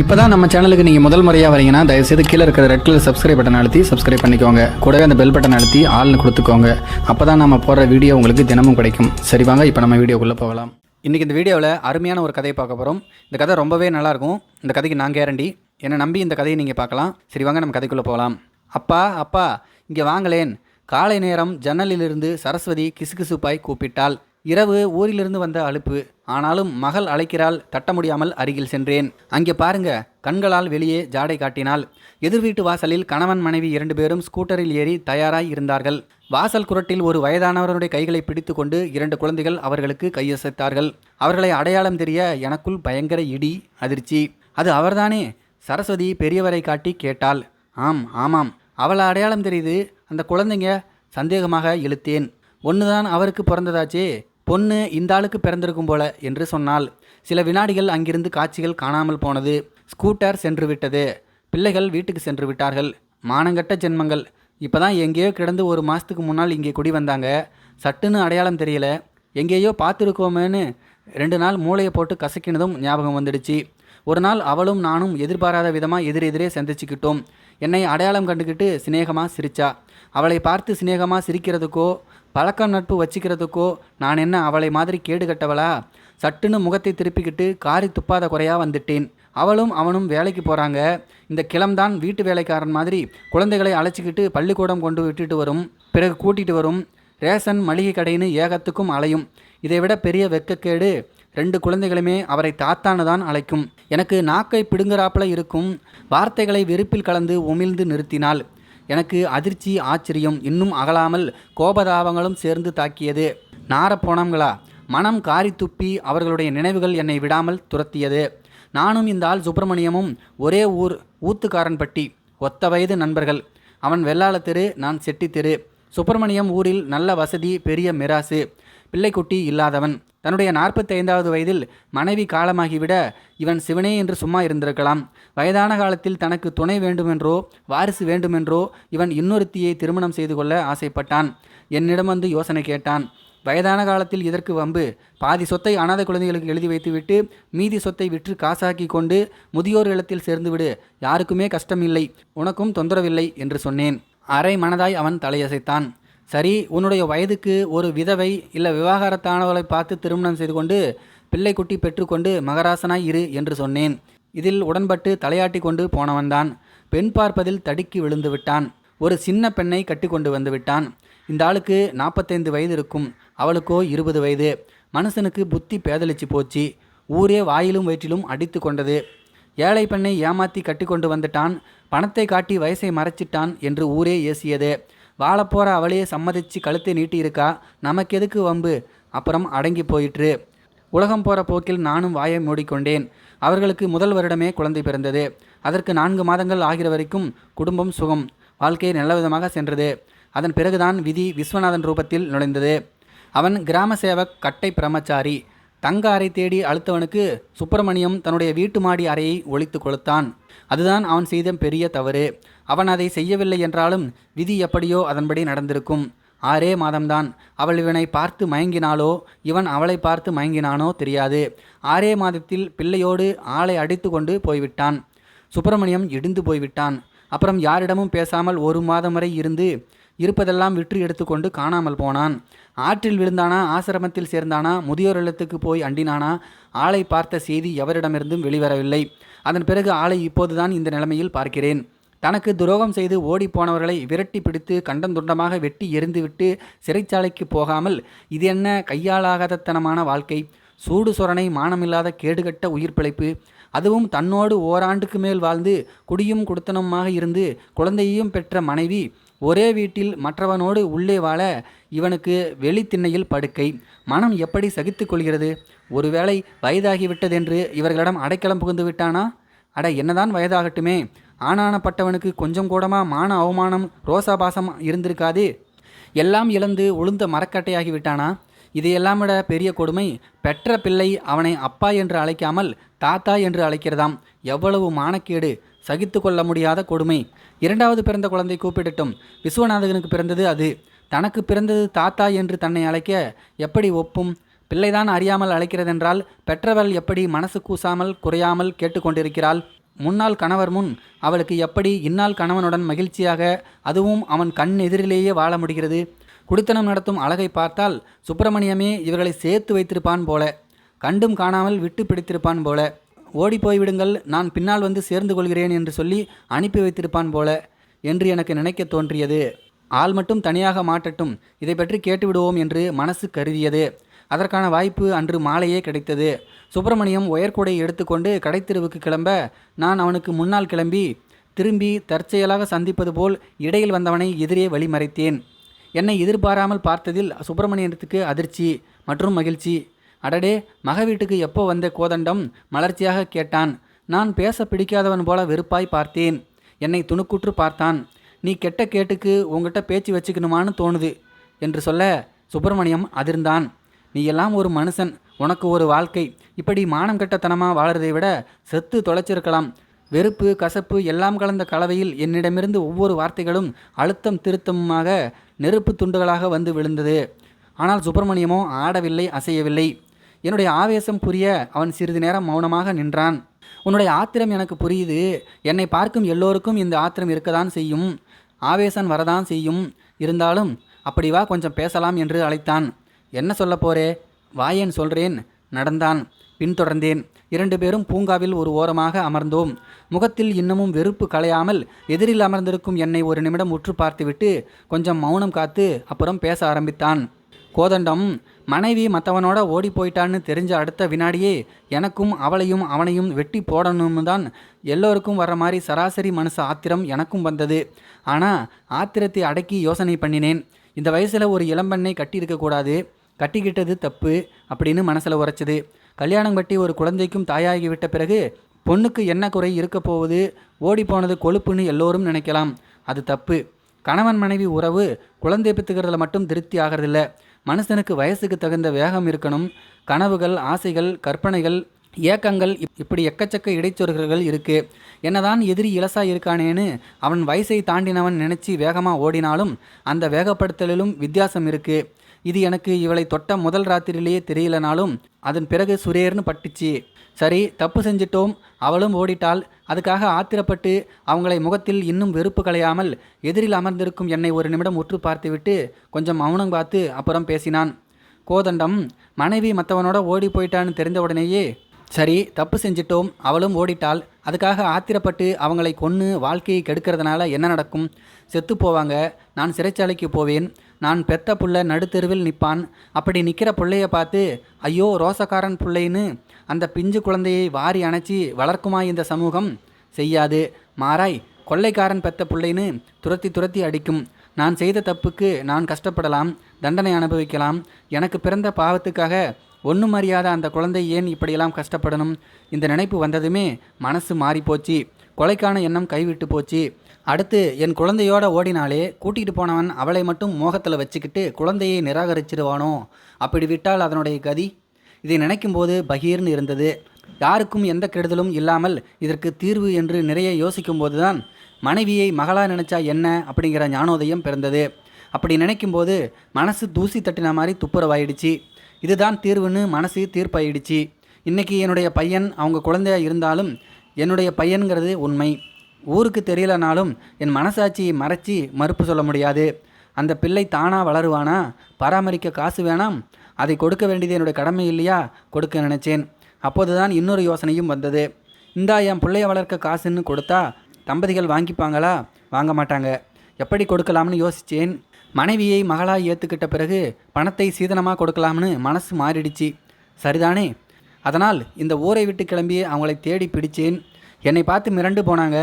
இப்போ தான் நம்ம சேனலுக்கு நீங்கள் முதல் முறையாக வரீங்கன்னா தயவுசெய்து கீழே இருக்கிற ரெட் கலர் சப்ஸ்கிரைப் பட்டன் அழுத்தி சப்ஸ்கிரைப் பண்ணிக்கோங்க. கூடவே அந்த பெல் பட்டன் அழுத்தி ஆள்னு கொடுத்துக்கோங்க. அப்போ தான் நம்ம போடுற வீடியோ உங்களுக்கு தினமும் கிடைக்கும். சரி வாங்க இப்போ நம்ம வீடியோக்குள்ளே போகலாம். இன்றைக்கி இந்த வீடியோவில் அருமையான ஒரு கதையை பார்க்க போகிறோம் இந்த கதை ரொம்பவே நல்லாயிருக்கும் இந்த கதைக்கு நான் கேரண்டி என்னை நம்பி இந்த கதையை நீங்கள் பார்க்கலாம். சரி வாங்க நம்ம கதைக்குள்ளே போகலாம். அப்பா அப்பா இங்கே வாங்களேன். காலை நேரம் ஜன்னலிலிருந்து சரஸ்வதி கிசுகிசுப்பாய் கூப்பிட்டாள். இரவு ஊரிலிருந்து வந்த அலுப்பு. ஆனாலும் மகள் அழைக்கிறாள் தட்ட முடியாமல் அருகில் சென்றேன். அங்கே பாருங்க கண்களால் வெளியே ஜாடை காட்டினாள். எதிர் வீட்டு வாசலில் கணவன் மனைவி இரண்டு பேரும் ஸ்கூட்டரில் ஏறி தயாராய் இருந்தார்கள். வாசல் குரட்டில் ஒரு வயதானவருடைய கைகளை பிடித்துக்கொண்டு இரண்டு குழந்தைகள் அவர்களுக்கு கையசைத்தார்கள். அவர்களை அடையாளம் தெரிய எனக்குள் பயங்கர இடி அதிர்ச்சி. அது அவர்தானே? சரஸ்வதி பெரியவரை காட்டி கேட்டாள். ஆம் ஆமாம். அவளை அடையாளம் தெரியுது. அந்த குழந்தைங்க சந்தேகமாக இழுத்தேன். ஒன்றுதான் அவருக்கு பிறந்ததாச்சே? பொண்ணு இந்த ஆளுக்கு பிறந்திருக்கும் போல என்று சொன்னால் சில வினாடிகள் அங்கிருந்து காட்சிகள் காணாமல் போனது ஸ்கூட்டர் சென்று விட்டது பிள்ளைகள் வீட்டுக்கு சென்று விட்டார்கள் மானங்கட்ட ஜென்மங்கள். இப்போ தான் எங்கேயோ கிடந்து ஒரு மாதத்துக்கு முன்னால் இங்கே குடி வந்தாங்க. சட்டுன்னு அடையாளம் தெரியல. எங்கேயோ பார்த்துருக்கோமேன்னு ரெண்டு நாள் மூளையை போட்டு கசக்கினதும் ஞாபகம் வந்துடுச்சு. ஒரு நாள் அவளும் நானும் எதிர்பாராத விதமாக எதிரெதிரே சந்திச்சுக்கிட்டோம். என்னை அடையாளம் கண்டுக்கிட்டு சிநேகமாக சிரிச்சா. அவளை பார்த்து சிநேகமாக சிரிக்கிறதுக்கோ பழக்கம் நட்பு வச்சுக்கிறதுக்கோ நான் என்ன அவளை மாதிரி கேடு கட்டவளா? சட்டுன்னு முகத்தை திருப்பிக்கிட்டு காரி துப்பாத குறையாக வந்துட்டேன். அவளும் அவனும் வேலைக்கு போகிறாங்க இந்த கிளம்தான் வீட்டு வேலைக்காரன் மாதிரி குழந்தைகளை அழைச்சிக்கிட்டு பள்ளிக்கூடம் கொண்டு விட்டுட்டு வரும். பிறகு கூட்டிகிட்டு வரும். ரேஷன் மளிகை கடைன்னு ஏகத்துக்கும் அலையும். இதைவிட பெரிய வெக்கக்கேடு ரெண்டு குழந்தைகளுமே அவரை தாத்தானு தான் அழைக்கும். எனக்கு நாக்கை பிடுங்குறாப்புல இருக்கும். வார்த்தைகளை வெறுப்பில் கலந்து உமிழ்ந்து நிறுத்தினாள். எனக்கு அதிர்ச்சி ஆச்சரியம் இன்னும் அகலாமல் கோபதாபங்களும் சேர்ந்து தாக்கியது. நார போனவங்களா மனம் காரி துப்பி அவர்களுடைய நினைவுகள் என்னை விடாமல் துரத்தியது. நானும் இந்த ஆள் சுப்பிரமணியமும் ஒரே ஊர் ஊத்துக்காரன்பட்டி ஒத்த வயது நண்பர்கள். அவன் வெள்ளாள தெரு நான் செட்டி தெரு. சுப்பிரமணியம் ஊரில் நல்ல வசதி பெரிய மிராசு. பிள்ளைக்குட்டி இல்லாதவன். தன்னுடைய நாற்பத்தி ஐந்தாவது வயதில் மனைவி காலமாகிவிட இவன் சிவனே என்று சும்மா இருந்திருக்கலாம். வயதான காலத்தில் தனக்கு துணை வேண்டுமென்றோ வாரிசு வேண்டுமென்றோ இவன் இன்னொருத்தியை திருமணம் செய்து கொள்ள ஆசைப்பட்டான். என்னிடம் வந்து யோசனை கேட்டான். வயதான காலத்தில் இதற்கு வம்பு. பாதி சொத்தை அனாதை குழந்தைகளுக்கு எழுதி வைத்துவிட்டு மீதி சொத்தை விற்று காசாக்கி கொண்டு முதியோர் இல்லத்தில் சேர்ந்துவிடு. யாருக்குமே கஷ்டமில்லை. உனக்கும் தொந்தரவில்லை என்று சொன்னேன். அரை மனதாய் அவன் தலையசைத்தான். சரி உன்னுடைய வயதுக்கு ஒரு விதவை இல்லை விவாகரத்தானவளை பார்த்து திருமணம் செய்து கொண்டு பிள்ளைக்குட்டி பெற்றுக்கொண்டு மகராசனாய் இரு என்று சொன்னேன். இதில் உடன்பட்டு தலையாட்டி கொண்டு போனவன்தான். பெண் பார்ப்பதில் தடுக்கி விழுந்து விட்டான். ஒரு சின்ன பெண்ணை கட்டி கொண்டு வந்து விட்டான். இந்த ஆளுக்கு நாற்பத்தைந்து வயது இருக்கும். அவளுக்கோ இருபது வயது. மனுஷனுக்கு புத்தி பேதலிச்சு போச்சு. ஊரே வாயிலும் வயிற்றிலும் அடித்து கொண்டது. ஏழை பெண்ணை ஏமாத்தி கட்டி கொண்டு வந்துட்டான். பணத்தை காட்டி வயசை மறைச்சிட்டான் என்று ஊரே ஏசியது. வாழப்போகிற அவளையே சம்மதிச்சு கழுத்தை நீட்டியிருக்கா? நமக்கு எதுக்கு வம்பு? அப்புறம் அடங்கி போயிற்று. உலகம் போகிற போக்கில் நானும் வாயை மூடிக்கொண்டேன். அவர்களுக்கு முதல் வருடமே குழந்தை பிறந்தது. அதற்கு நான்கு மாதங்கள் ஆகிற வரைக்கும் குடும்பம் சுகம். வாழ்க்கையை நல்லவிதமாக சென்றது. அதன் பிறகுதான் விதி விஸ்வநாதன் ரூபத்தில் நுழைந்தது. அவன் கிராம சேவக் கட்டை பிரம்மச்சாரி தங்க அறை தேடி அழுத்தவனுக்கு சுப்பிரமணியம் தன்னுடைய வீட்டு மாடி அறையை ஒழித்து கொளுத்தான். அதுதான் அவன் செய்த பெரிய தவறு. அவன் அதை செய்யவில்லை என்றாலும் விதி எப்படியோ அதன்படி நடந்திருக்கும். ஆறே மாதம்தான். அவள் இவனை பார்த்து மயங்கினாளோ இவன் அவளை பார்த்து மயங்கினானோ தெரியாது. ஆறே மாதத்தில் பிள்ளையோடு ஆளை அடித்து கொண்டு போய்விட்டான். சுப்பிரமணியம் இடிந்து போய்விட்டான். அப்புறம் யாரிடமும் பேசாமல் ஒரு மாதம் வரை இருந்து இருப்பதெல்லாம் விற்று எடுத்துக்கொண்டு காணாமல் போனான். ஆற்றில் விழுந்தானா ஆசிரமத்தில் சேர்ந்தானா முதியோர் இல்லத்துக்கு போய் அண்டினானா? ஆளை பார்த்த செய்தி எவரிடமிருந்தும் வெளிவரவில்லை. அதன் பிறகு ஆளை இப்போதுதான் இந்த நிலைமையில் பார்க்கிறேன். தனக்கு துரோகம் செய்து ஓடிப்போனவர்களை விரட்டி பிடித்து கண்டந்துண்டமாக வெட்டி எரிந்துவிட்டு சிறைச்சாலைக்கு போகாமல் இது என்ன கையாளாகாதத்தனமான வாழ்க்கை? சூடு சொரணை மானமில்லாத கேடுகட்ட உயிர் பிழைப்பு. அதுவும் தன்னோடு ஓராண்டுக்கு மேல் வாழ்ந்து குடியும் குடுத்தனமாக இருந்து குழந்தையையும் பெற்ற மனைவி ஒரே வீட்டில் மற்றவனோடு உள்ளே வாழ இவனுக்கு வெளித்திண்ணையில் படுக்கை. மனம் எப்படி சகித்து கொள்கிறது? ஒருவேளை வயதாகிவிட்டதென்று இவர்களிடம் அடைக்கலம் புகுந்து விட்டானா? அட என்னதான் வயதாகட்டுமே. ஆனானப்பட்டவனுக்கு கொஞ்சம் கூடமா மான அவமானம் ரோசாபாசம் இருந்திருக்காது. எல்லாம் இழந்து உளுந்த மரக்கட்டையாகி விட்டானா? இதையெல்லாம் விட பெரிய கொடுமை பெற்ற பிள்ளை அவனை அப்பா என்று அழைக்காமல் தாத்தா என்று அழைக்கிறதாம். எவ்வளவு மானக்கேடு. சகித்து கொள்ள முடியாத கொடுமை. இரண்டாவது பிறந்த குழந்தை கூப்பிடட்டும். விஸ்வநாதகனுக்கு பிறந்தது அது. தனக்கு பிறந்தது தாத்தா என்று தன்னை அழைக்க எப்படி ஒப்பும்? பிள்ளைதான் அறியாமல் அழைக்கிறதென்றால் பெற்றவள் எப்படி மனசு கூசாமல் குறையாமல் கேட்டுக்கொண்டிருக்கிறாள்? முன்னாள் கணவர் முன் அவளுக்கு எப்படி இந்நாள் கணவனுடன் மகிழ்ச்சியாக அதுவும் அவன் கண் எதிரிலேயே வாழ முடிகிறது? குடித்தனம் நடத்தும் அழகை பார்த்தால் சுப்பிரமணியமே இவர்களை சேர்த்து வைத்திருப்பான் போல கண்டும் காணாமல் விட்டு பிடித்திருப்பான் போல. ஓடி போய்விடுங்கள் நான் பின்னால் வந்து சேர்ந்து கொள்கிறேன் என்று சொல்லி அனுப்பி வைத்திருப்பான் போல என்று எனக்கு நினைக்க தோன்றியது. ஆள் மட்டும் தனியாக மாட்டட்டும் இதை பற்றி கேட்டுவிடுவோம் என்று மனசு கருதியது. அதற்கான வாய்ப்பு அன்று மாலையே கிடைத்தது. சுப்பிரமணியம் உயர்கூடை எடுத்துக்கொண்டு கடைத்தெருவுக்கு கிளம்ப நான் அவனுக்கு முன்னால் கிளம்பி திரும்பி தற்செயலாக சந்திப்பது போல் இடையில் வந்தவனை எதிரே வழிமறைத்தேன். என்னை எதிர்பாராமல் பார்த்ததில் சுப்பிரமணியத்துக்கு அதிர்ச்சி மற்றும் மகிழ்ச்சி. அடடே மக வீட்டுக்கு எப்போ வந்த கோதண்டம்? மலர்ச்சியாக கேட்டான். நான் பேச பிடிக்காதவன் போல வெறுப்பாய் பார்த்தேன். என்னை துணுக்குற்று பார்த்தான். நீ கெட்ட கேட்டுக்கு உங்ககிட்ட பேச்சு வச்சுக்கணுமான்னு தோணுது என்று சொல்ல சுப்பிரமணியம் அதிர்ந்தான். நீ எல்லாம் ஒரு மனுஷன். உனக்கு ஒரு வாழ்க்கை. இப்படி மானம் கெட்டத்தனமாக வாழறதை விட செத்து தொலைச்சிருக்கலாம். வெறுப்பு கசப்பு எல்லாம் கலந்த கலவையில் என்னிடமிருந்து ஒவ்வொரு வார்த்தைகளும் அழுத்தம் திருத்தமாக நெருப்பு துண்டுகளாக வந்து விழுந்தது. ஆனால் சுப்பிரமணியமோ ஆடவில்லை அசையவில்லை. என்னுடைய ஆவேசம் புரிய அவன் சிறிது நேரம் மௌனமாக நின்றான். உன்னுடைய ஆத்திரம் எனக்கு புரியுது. என்னை பார்க்கும் எல்லோருக்கும் இந்த ஆத்திரம் இருக்கதான் செய்யும். ஆவேசம் வரதான் செய்யும். இருந்தாலும் அப்படி வா கொஞ்சம் பேசலாம் என்று அழைத்தான். என்ன சொல்ல போறே? வாயேன் சொல்றேன்? நடந்தான். பின்தொடர்ந்தேன். இரண்டு பேரும் பூங்காவில் ஒரு ஓரமாக அமர்ந்தோம். முகத்தில் இன்னமும் வெறுப்பு களையாமல் எதிரில் அமர்ந்திருக்கும் என்னை ஒரு நிமிடம் உற்று பார்த்துவிட்டு கொஞ்சம் மௌனம் காத்து அப்புறம் பேச ஆரம்பித்தான். கோதண்டம் மனைவி மற்றவனோட ஓடி போயிட்டான்னு தெரிஞ்ச அடுத்த வினாடியே எனக்கும் அவளையும் அவனையும் வெட்டி போடணும்னு தான் எல்லோருக்கும் வர்ற மாதிரி சராசரி மனசு ஆத்திரம் எனக்கும் வந்தது. ஆனால் ஆத்திரத்தை அடக்கி யோசனை பண்ணினேன். இந்த வயசில் ஒரு இளம்பெண்ணை கட்டியிருக்கக்கூடாது கட்டிக்கிட்டது தப்பு அப்படின்னு மனசில் உரைச்சது. கல்யாணம் கட்டி ஒரு குழந்தைக்கும் தாயாகி விட்ட பிறகு பொண்ணுக்கு என்ன குறை இருக்க போகுது? ஓடி போனது கொழுப்புன்னு எல்லோரும் நினைக்கலாம். அது தப்பு. கணவன் மனைவி உறவு குழந்தை பெற்றுக்கிறதுல மட்டும் திருப்தி ஆகிறதில்ல. மனுஷனுக்கு வயசுக்கு தகுந்த வேகம் இருக்கணும். கனவுகள் ஆசைகள் கற்பனைகள் ஏக்கங்கள் இப்- இப்படி எக்கச்சக்க இடைச்சொல்கள் இருக்கு. என்னதான் எதிரி இலசா இருக்கானேன்னு அவன் வயசை தாண்டினவன் நினைச்சு வேகமாக ஓடினாலும் அந்த வேகப்படுத்தலிலும் வித்தியாசம் இருக்குது இது எனக்கு இவளை தொட்ட முதல் ராத்திரியிலேயே தெரியலனாலும் அதன் பிறகு சுரேர்னு பட்டுச்சு. சரி தப்பு செஞ்சிட்டோம். அவளும் ஓடிட்டாள். அதுக்காக ஆத்திரப்பட்டு அவங்களை முகத்தில் இன்னும் வெறுப்பு களையாமல் எதிரில் அமர்ந்திருக்கும் என்னை ஒரு நிமிடம் உற்று பார்த்துவிட்டு கொஞ்சம் மௌனம் பார்த்து அப்புறம் பேசினான். கோதண்டம் மனைவி மற்றவனோட ஓடி போயிட்டான்னு தெரிந்த உடனேயே சரி தப்பு செஞ்சிட்டோம். அவளும் ஓடிட்டாள். அதுக்காக ஆத்திரப்பட்டு அவங்களை கொன்று வாழ்க்கையை கெடுக்கிறதுனால என்ன நடக்கும்? செத்து போவாங்க. நான் சிறைச்சாலைக்கு போவேன். நான் பெத்த புள்ள நடுத்தெருவில் நிற்பான். அப்படி நிற்கிற பிள்ளைய பார்த்து ஐயோ ரோசக்காரன் புள்ளைன்னு அந்த பிஞ்சு குழந்தையை வாரி அணைச்சி வளர்க்குமா இந்த சமூகம். செய்யாது. மாறாய் கொள்ளைக்காரன் பெத்த பிள்ளைன்னு துரத்தி துரத்தி அடிக்கும். நான் செய்த தப்புக்கு நான் கஷ்டப்படலாம் தண்டனை அனுபவிக்கலாம். எனக்கு பிறந்த பாவத்துக்காக ஒன்றும் அறியாத அந்த குழந்தை ஏன் இப்படியெல்லாம் கஷ்டப்படணும்? இந்த நினைப்பு வந்ததுமே மனசு மாறிப்போச்சு. கொலைக்கான எண்ணம் கைவிட்டு போச்சு. அடுத்து என் குழந்தையோட ஓடினாலே கூட்டிகிட்டு போனவன் அவளை மட்டும் மோகத்தில் வச்சுக்கிட்டு குழந்தையை நிராகரிச்சிடுவானோ? அப்படி விட்டால் அதனுடைய கதி? இதை நினைக்கும்போது பகீர்னு இருந்தது. யாருக்கும் எந்த கெடுதலும் இல்லாமல் இதற்கு தீர்வு என்று நிறைய யோசிக்கும்போது தான் மனைவியை மகளா நினைச்சா என்ன அப்படிங்கிற ஞானோதயம் பிறந்தது. அப்படி நினைக்கும்போது மனசு தூசி தட்டின மாதிரி துப்புரவாயிடுச்சு. இதுதான் தீர்வுன்னு மனசு தீர்ப்பாயிடுச்சு. இன்னைக்கு என்னுடைய பையன் அவங்க குழந்தையாக இருந்தாலும் என்னுடைய பையன்கிறது உண்மை. ஊருக்கு தெரியலனாலும் என் மனசாட்சியை மறைச்சி மறுப்பு சொல்ல முடியாது. அந்த பிள்ளை தானாக வளருவானா? பராமரிக்க காசு வேணாம்? அதை கொடுக்க வேண்டியது என்னுடைய கடமை இல்லையா? கொடுக்க நினைச்சேன். அப்போதுதான் இன்னொரு யோசனையும் வந்தது. இந்தா என் பிள்ளைய வளர்க்க காசுன்னு கொடுத்தா தம்பதிகள் வாங்கிப்பாங்களா? வாங்க மாட்டாங்க. எப்படி கொடுக்கலாம்னு யோசித்தேன் மனைவியை மகளாக ஏற்றுக்கிட்ட பிறகு பணத்தை சீதனமாக கொடுக்கலாம்னு மனசு மாறிடுச்சு. சரிதானே? அதனால் இந்த ஊரை விட்டு கிளம்பி அவங்களை தேடி பிடிச்சேன். என்னை பார்த்து மிரண்டு போனாங்க.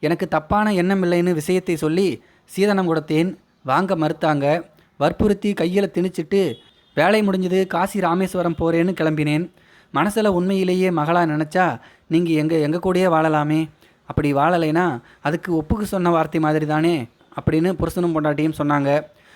எனக்கு தப்பான எண்ணம் இல்லைன்னு விஷயத்தை சொல்லி சீதனம் கொடுத்தேன். வாங்க மறுத்தாங்க. வற்புறுத்தி கையில் திணிச்சிட்டு வேலை முடிஞ்சது காசி ராமேஸ்வரம் போகிறேன்னு கிளம்பினேன். மனசில் உண்மையிலேயே மகளாக நினச்சா நீங்கள் எங்கள் எங்கள் கூடயே வாழலாமே? அப்படி வாழலைனா அதுக்கு ஒப்புக்கு சொன்ன வார்த்தை மாதிரி தானே அப்படின்னு புருஷனும் பொண்டாட்டியும் சொன்னாங்க.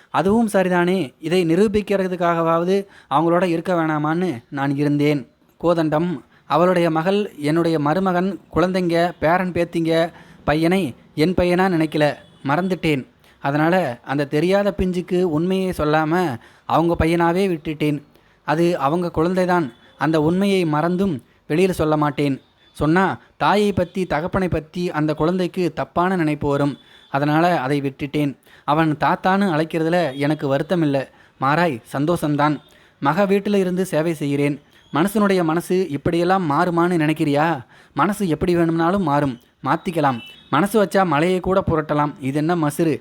அதுவும் சரிதானே. இதை நிரூபிக்கிறதுக்காகவாவது அவங்களோட இருக்க வேணாமான்னு நான் இருந்தேன். கோதண்டம். அவளுடைய மகள் என்னுடைய மருமகன் குழந்தைங்க பேரன் பேத்திங்க பையனை என் பையனாக நினைக்கல. மறந்துட்டேன். அதனால் அந்த தெரியாத பிஞ்சுக்கு உண்மையை சொல்லாமல் அவங்க பையனாகவே விட்டுட்டேன். அது அவங்க குழந்தைதான். அந்த உண்மையை மறந்தும் வெளியில் சொல்ல மாட்டேன். சொன்னால் தாயை பற்றி தகப்பனை பற்றி அந்த குழந்தைக்கு தப்பான நினைப்பு வரும். அதனால் அதை விட்டுட்டேன். அவன் தாத்தான்னு அழைக்கிறதுல எனக்கு வருத்தம் இல்லை. மாறாய் சந்தோஷம்தான். மக வீட்டில் இருந்து சேவை செய்கிறேன். மனசனுடைய மனசு இப்படியெல்லாம் மாறுமான்னு நினைக்கிறியா? மனசு எப்படி வேணும்னாலும் மாறும். மாற்றிக்கலாம் மனசு வச்சா மலையை கூட புரட்டலாம். இது என்ன மசுறு?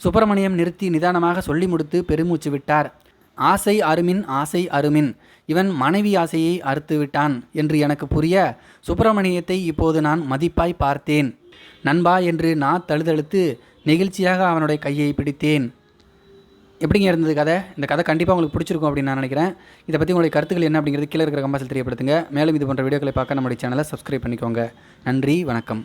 சுப்பிரமணியம் நிறுத்தி நிதானமாக சொல்லி முடித்து பெருமூச்சு விட்டார். ஆசை அருமின் ஆசை அருமின். இவன் மனைவி ஆசையை அறுத்து விட்டான் என்று எனக்கு புரிய சுப்பிரமணியத்தை இப்போது நான் மதிப்பாய் பார்த்தேன். நண்பா என்று நான் தழுதழுத்து நெகிழ்ச்சியாக அவனுடைய கையை பிடித்தேன். எப்படிங்க இருந்தது கதை? இந்த கதை கண்டிப்பாக உங்களுக்கு பிடிச்சிருக்கும் அப்படின்னு நான் நினைக்கிறேன். இதை பற்றி உங்களுடைய கருத்துக்கள் என்ன அப்படிங்கிறது கீழே இருக்கிற கம்பாசில் தெரியப்படுத்துங்க. மேலும் இது போன்ற வீடியோக்களை பார்க்க நம்முடைய சேனலை சப்ஸ்கிரைப் பண்ணிக்கோங்க. நன்றி வணக்கம்.